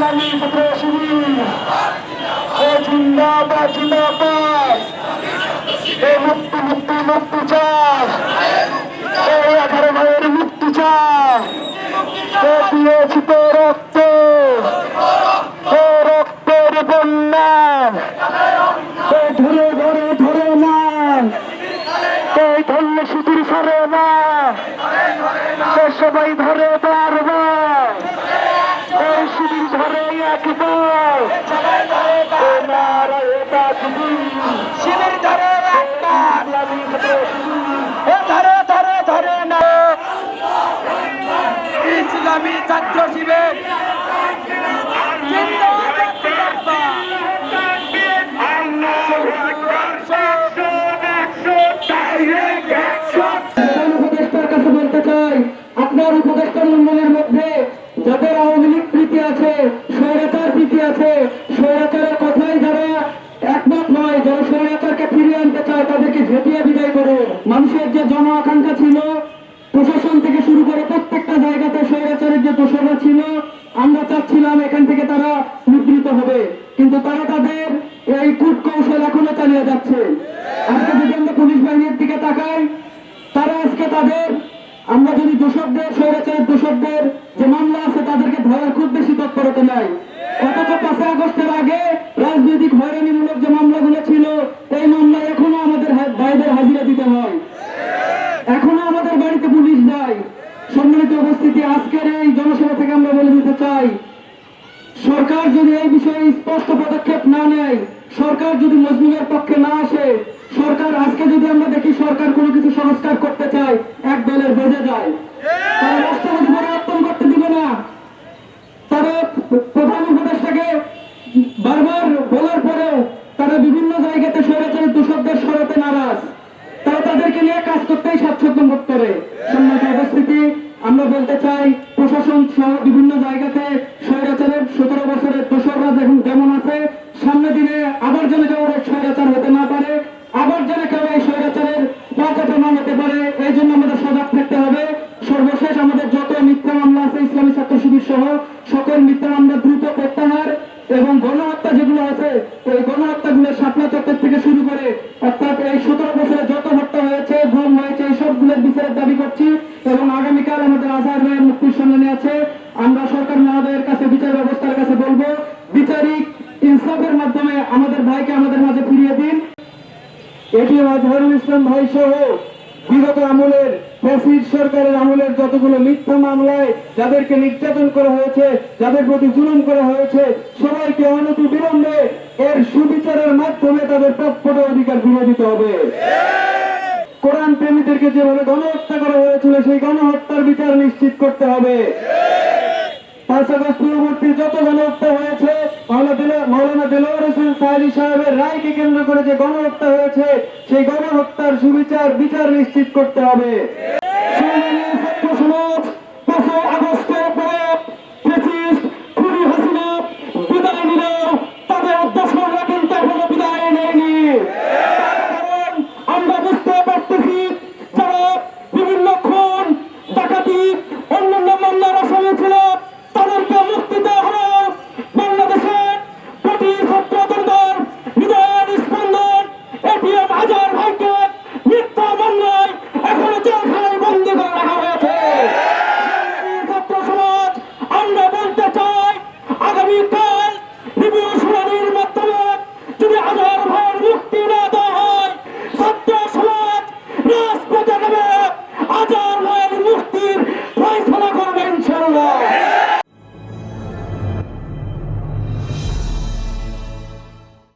ইসলামী ছাত্র শিবির ও জিন্দাবাদ জিন্দাবাদ। এ মুক্তি মুক্তি মুক্তি চায় এই আঠারো ভাইয়ের মুক্তি ও দিয়েছি তো রক্ত। ও রক্তের বন্যা। ধরে ধরে ধরে না। এই ধরলে সুদূর সরে না। সবাই ধরে বারবার এই সুদূর ধরে একবার ও নারায় তাকবীর শিবির ধরে ধরে ধরে ধরে না ইসলামী ছাত্র শিবির আপনার উপদেষ্টা যারা স্বৈরাচারকে আনতে চায়, তাদেরকে ঝেঁটিয়ে বিদায় করে। মানুষের যে জন আকাঙ্ক্ষা ছিল, প্রশাসন থেকে শুরু করে প্রত্যেকটা জায়গাতে স্বৈরাচারের যে দোষরা ছিল, আমরা চাচ্ছিলাম এখান থেকে তারা নিবৃত হবে। কিন্তু তারা তাদের এই কূট কৌশল এখনও চালিয়ে যাচ্ছে। আজকে যদি আমরা পুলিশ বাহিনীর দিকে তাকাই, তারা আজকে তাদের, আমরা যদি দোষকদের স্বৈরাচারের দোষকদের যে মামলা আছে, তাদেরকে ধরার খুব বেশি তৎপরতা নাই। অথচ পাঁচই আগস্টের আগে রাজনৈতিক হয়রানিমূলক যে মামলাগুলো ছিল এই মামলায় এখনও আমাদের হা- ভাইদের হাজিরা দিতে হয়। এখনও আমাদের বাড়িতে পুলিশ যায় সম্মানিত উপস্থিতি, আজকের এই জনসভা থেকে আমরা বলে দিতে চাই, সরকার যদি এই বিষয়ে স্পষ্ট পদক্ষেপ না নেয়, সরকার যদি মজলুমের পক্ষে না আসে, সরকার, আজকে যদি আমরা দেখি সরকার কোনো কিছু করে। সম্মানিত উপস্থিতি, আমরা বলতে চাই, প্রশাসন সহ বিভিন্ন জায়গাতে স্বৈরাচারের সতেরো বছরের দোসররা যেমন যেমন আছে? সামনে দিনে আবার যেন কেউ স্বৈরাচার হতে না পারে, আবার যেন কেউ এই স্বৈরাচারের পথে না হতে পারে, এই জন্য আমাদের সজাগ থাকতে হবে। সর্বশেষ আমাদের যত মিথ্যা মামলা আছে, ইসলামী ছাত্র শিবির সহ সকল মিথ্যা মামলা দ্রুত প্রত্যাহার এবং গণহত্যা যেগুলো আছে এই গণহত্যাগুলো শাপলা চত্বর থেকে শুরু করে ভাইয়ের মুক্তির সম্মানে আছে। আমরা সরকার মহোদয়ের কাছে, বিচার ব্যবস্থার কাছে বলব, বিচারিক ইনসাফের মাধ্যমে আমাদের ভাইকে আমাদের মাঝে ফিরিয়ে দিন। এটি আজহারুল ইসলাম ভাই সহ বিগত আমলের ফ্যাসিড সরকারের আমলের যতগুলো মিথ্যা মামলায় যাদেরকে নির্যাতন করা হয়েছে, যাদের প্রতি জুলুম করা হয়েছে, সবাইকে অনতি বিলম্বে এর সুবিচারের মাধ্যমে তাদের প্রাপ্যত অধিকার ফিরে দিতে হবে। কোরআন প্রেমীদেরকে যেভাবে গণহত্যা করা হয়েছিল, সেই গণহত্যার বিচার নিশ্চিত করতে হবে। পাঁচ আগস্ট পূর্ববর্তী যত গণহত্যা হয়েছে মৌলানা দেলোয়ার হোসেন সাহেলি সাহেবের রায়কে কেন্দ্র করে যে গণহত্যা হয়েছে, সেই গণহত্যার সুবিচার বিচার নিশ্চিত করতে হবে।